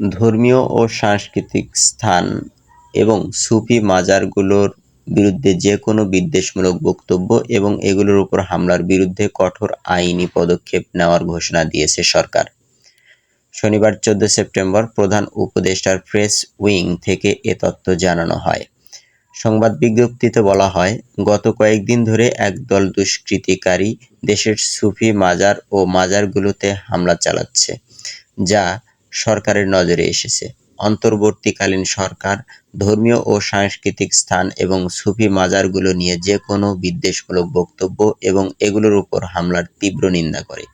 ধর্মীয় ও সাংস্কৃতিক স্থান এবং সুফি মাজারগুলোর বিরুদ্ধে যে কোনো বিদ্বেষমূলক বক্তব্য এবং এগুলোর উপর হামলার বিরুদ্ধে কঠোর আইনি পদক্ষেপ নেওয়ার ঘোষণা দিয়েছে সরকার। শনিবার চোদ্দ সেপ্টেম্বর প্রধান উপদেষ্টার প্রেস উইং থেকে এ তথ্য জানানো হয়। সংবাদ বিজ্ঞপ্তিতে বলা হয়, গত কয়েকদিন ধরে একদল দুষ্কৃতিকারী দেশের সুফি মাজার ও মাজারগুলোতে হামলা চালাচ্ছে, যা সরকারের নজরে এসেছে। অন্তর্বর্তীকালীন সরকার, ধর্মীয় ও সাংস্কৃতিক স্থান এবং সুফি মাজারগুলো নিয়ে যে কোনো বিদ্বেষমূলক বক্তব্য এবং এগুলোর উপর হামলার তীব্র নিন্দা করে।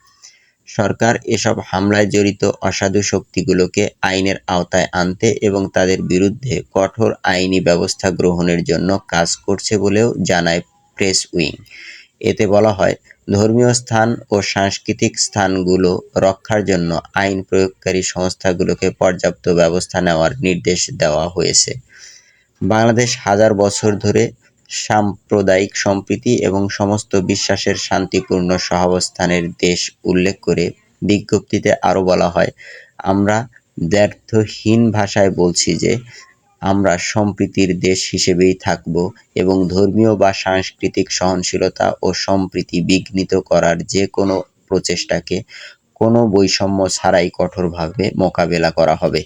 সরকার এসব হামলায় জড়িত অসাধু শক্তিগুলোকে আইনের আওতায় আনতে এবং তাদের বিরুদ্ধে কঠোর আইনি ব্যবস্থা গ্রহণের জন্য কাজ করছে বলেও জানায় প্রেস উইং। এতে বলা হয় ধর্মীয় স্থান ও সাংস্কৃতিক স্থানগুলো রক্ষার জন্য আইন প্রয়োগকারী সংস্থাগুলোকে পর্যাপ্ত ব্যবস্থা নেওয়ার নির্দেশ দেওয়া হয়েছে। বাংলাদেশ হাজার বছর ধরে সাম্প্রদায়িক সম্প্রীতি এবং সমস্ত বিশ্বাসের শান্তিপূর্ণ সহাবস্থানের দেশ উল্লেখ করে বিজ্ঞপ্তিতে আরও বলা হয়, আমরা দ্ব্যর্থহীন ভাষায় বলছি যে আমরা সম্প্রীতির দেশ হিসেবেই থাকব এবং ধর্মীয় বা সাংস্কৃতিক সহনশীলতা ও সম্প্রীতি বিঘ্নিত করার যে কোনো প্রচেষ্টাকে কোনো বৈষম্য ছাড়াই কঠোরভাবে মোকাবেলা করা হবে।